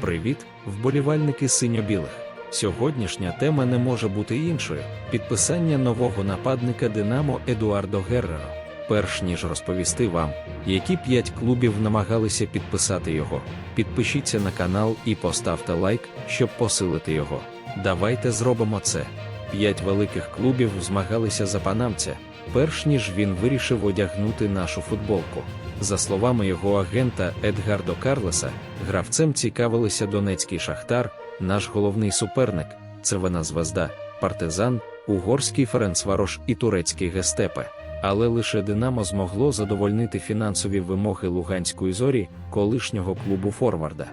Привіт, вболівальники синьо-білих. Сьогоднішня тема не може бути іншою: підписання нового нападника Динамо Едуардо Герреро. Перш ніж розповісти вам, які п'ять клубів намагалися підписати його. Підпишіться на канал і поставте лайк, щоб посилити його. Давайте зробимо це. П'ять великих клубів змагалися за панамця, перш ніж він вирішив одягнути нашу футболку. За словами його агента Едгардо Карлеса, гравцем цікавилися Донецький Шахтар, наш головний суперник, Цервена Звезда, Партизан, Угорський Ференцварош і турецький Гестепе. Але лише Динамо змогло задовольнити фінансові вимоги Луганської зорі, колишнього клубу Форварда.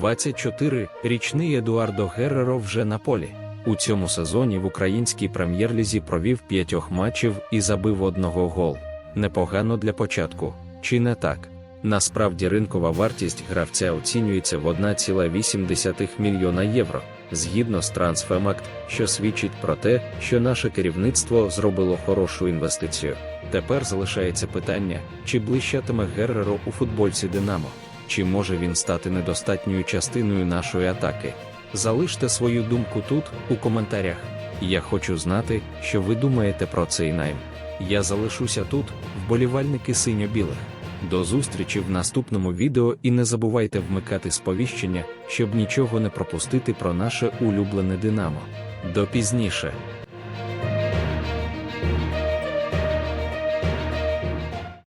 24-річний Едуардо Герреро вже на полі. У цьому сезоні в українській прем'єр-лізі провів п'ятьох матчів і забив одного гол. Непогано для початку, чи не так? Насправді ринкова вартість гравця оцінюється в 1,8 мільйона євро, згідно з Transfermarkt, що свідчить про те, що наше керівництво зробило хорошу інвестицію. Тепер залишається питання, чи блищатиме Герреро у футбольці Динамо, чи може він стати недостатньою частиною нашої атаки. Залиште свою думку тут, у коментарях. Я хочу знати, що ви думаєте про цей найм. Я залишуся тут, вболівальники синьо-білих. До зустрічі в наступному відео і не забувайте вмикати сповіщення, щоб нічого не пропустити про наше улюблене Динамо. До пізніше.